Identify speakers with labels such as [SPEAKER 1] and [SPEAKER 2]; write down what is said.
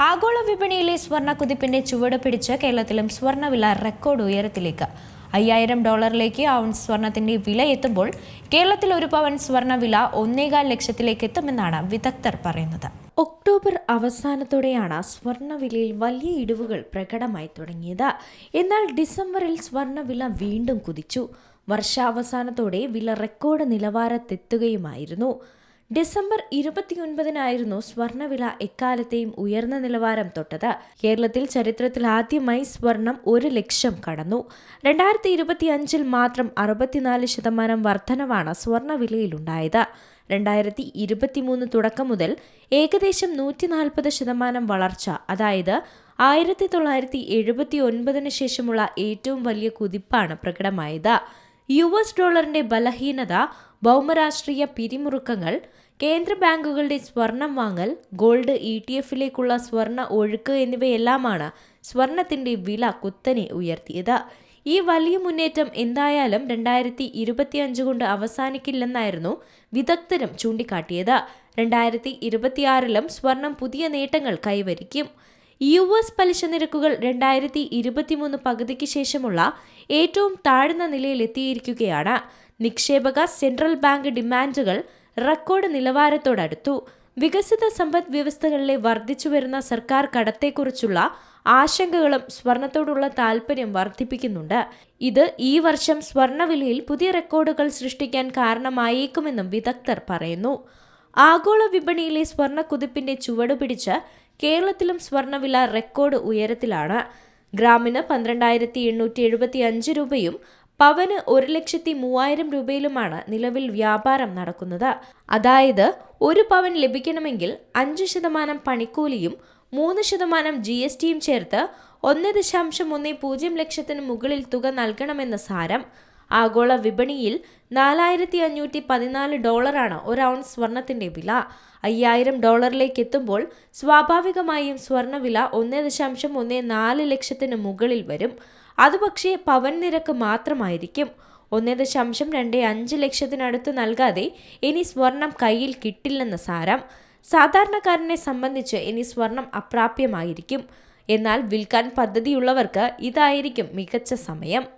[SPEAKER 1] ആഗോള വിപണിയിലെ സ്വർണ കുതിപ്പിന്റെ ചുവട് പിടിച്ച് കേരളത്തിലും സ്വർണവില റെക്കോർഡ് ഉയരത്തിലേക്ക്. അയ്യായിരം ഡോളറിലേക്ക് ഔൺസ് സ്വർണത്തിന്റെ വില എത്തുമ്പോൾ കേരളത്തിൽ ഒരു പവൻ സ്വർണവില ഒന്നേകാൽ ലക്ഷത്തിലേക്ക് എത്തുമെന്നാണ് വിദഗ്ധർ പറയുന്നത്. ഒക്ടോബർ അവസാനത്തോടെയാണ് സ്വർണവിലയിൽ വലിയ ഇടിവുകൾ പ്രകടമായി തുടങ്ങിയത്. എന്നാൽ ഡിസംബറിൽ സ്വർണവില വീണ്ടും കുതിച്ചു. വർഷാവസാനത്തോടെ വില റെക്കോർഡ് നിലവാരത്തെത്തുകയുമായിരുന്നു. ഡിസംബർ ഇരുപത്തിയൊൻപതിനായിരുന്നു സ്വർണവില എക്കാലത്തെയും ഉയർന്ന നിലവാരം തൊട്ടത്. കേരളത്തിൽ ചരിത്രത്തിൽ ആദ്യമായി സ്വർണം ഒരു ലക്ഷം കടന്നു. രണ്ടായിരത്തി ഇരുപത്തി അഞ്ചിൽ മാത്രം അറുപത്തിനാല് ശതമാനം വർധനവാണ് സ്വർണവിലയിലുണ്ടായത് രണ്ടായിരത്തി ഇരുപത്തിമൂന്ന് തുടക്കം മുതൽ ഏകദേശം നൂറ്റി നാൽപ്പത് ശതമാനം വളർച്ച അതായത് ആയിരത്തി തൊള്ളായിരത്തി എഴുപത്തി ഒൻപതിന് ശേഷമുള്ള ഏറ്റവും വലിയ കുതിപ്പാണ് പ്രകടമായത്. യു എസ് ഡോളറിന്റെ ബലഹീനത ഭൗമരാഷ്ട്രീയ പിരിമുറുക്കങ്ങൾ കേന്ദ്ര ബാങ്കുകളുടെ സ്വർണം വാങ്ങൽ ഗോൾഡ് ഇ ടി എഫിലേക്കുള്ള സ്വർണ ഒഴുക്ക് എന്നിവയെല്ലാമാണ് സ്വർണത്തിന്റെ വില കുത്തനെ ഉയർത്തിയത്. ഈ വലിയ മുന്നേറ്റം എന്തായാലും രണ്ടായിരത്തി ഇരുപത്തിയഞ്ച് കൊണ്ട് അവസാനിക്കില്ലെന്നായിരുന്നു വിദഗ്ധരും ചൂണ്ടിക്കാട്ടിയത്. രണ്ടായിരത്തി ഇരുപത്തിയാറിലും സ്വർണം പുതിയ നേട്ടങ്ങൾ കൈവരിക്കും. യു എസ് പലിശ നിരക്കുകൾ രണ്ടായിരത്തി ഇരുപത്തിമൂന്ന് പകുതിക്ക് ശേഷമുള്ള ഏറ്റവും താഴ്ന്ന നിലയിലെത്തിയിരിക്കുകയാണ്. നിക്ഷേപക സെൻട്രൽ ബാങ്ക് ഡിമാൻഡുകൾ റെക്കോർഡ് നിലവാരത്തോടടുത്തു. വികസിത സമ്പദ് വ്യവസ്ഥകളിലെ വർദ്ധിച്ചുവരുന്ന സർക്കാർ കടത്തെക്കുറിച്ചുള്ള ആശങ്കകളും സ്വർണത്തോടുള്ള താൽപ്പര്യം വർദ്ധിപ്പിക്കുന്നുണ്ട്. ഇത് ഈ വർഷം സ്വർണവിലയിൽ പുതിയ റെക്കോർഡുകൾ സൃഷ്ടിക്കാൻ കാരണമായേക്കുമെന്നും വിദഗ്ധർ പറയുന്നു. ആഗോള വിപണിയിലെ സ്വർണ കുതിപ്പിന്റെ ചുവട് പിടിച്ച് കേരളത്തിലും സ്വർണവില റെക്കോർഡ് ഉയരത്തിലാണ്. ഗ്രാമിന് പന്ത്രണ്ടായിരത്തി എണ്ണൂറ്റി എഴുപത്തി അഞ്ച് രൂപയും പവന് ഒരു ലക്ഷത്തി മൂവായിരം രൂപയിലുമാണ് നിലവിൽ വ്യാപാരം നടക്കുന്നത്. അതായത് ഒരു പവൻ ലഭിക്കണമെങ്കിൽ അഞ്ച് ശതമാനം പണിക്കൂലിയും മൂന്ന് ശതമാനം ജി എസ് ടിയും ചേർത്ത് ഒന്ന് ദശാംശം ഒന്ന് പൂജ്യം ലക്ഷത്തിന് മുകളിൽ തുക നൽകണമെന്ന് സാരം ആഗോള വിപണിയിൽ നാലായിരത്തി അഞ്ഞൂറ്റി പതിനാല് ഡോളറാണ് ഒരു ഔൺസ് സ്വർണത്തിന്റെ വില. അയ്യായിരം ഡോളറിലേക്ക് എത്തുമ്പോൾ സ്വാഭാവികമായും സ്വർണവില ഒന്ന് ദശാംശം ഒന്ന് നാല് ലക്ഷത്തിന് മുകളിൽ വരും. അതുപക്ഷേ പവൻ നിരക്ക് മാത്രമായിരിക്കും. ഒന്ന് ദശാംശം രണ്ട് അഞ്ച് ലക്ഷത്തിനടുത്ത് നൽകാതെ ഇനി സ്വർണം കയ്യിൽ കിട്ടില്ലെന്ന് സാരം. സാധാരണക്കാരനെ സംബന്ധിച്ച് ഇനി സ്വർണം അപ്രാപ്യമായിരിക്കും. എന്നാൽ വിൽക്കാൻ പദ്ധതിയുള്ളവർക്ക് ഇതായിരിക്കും മികച്ച സമയം.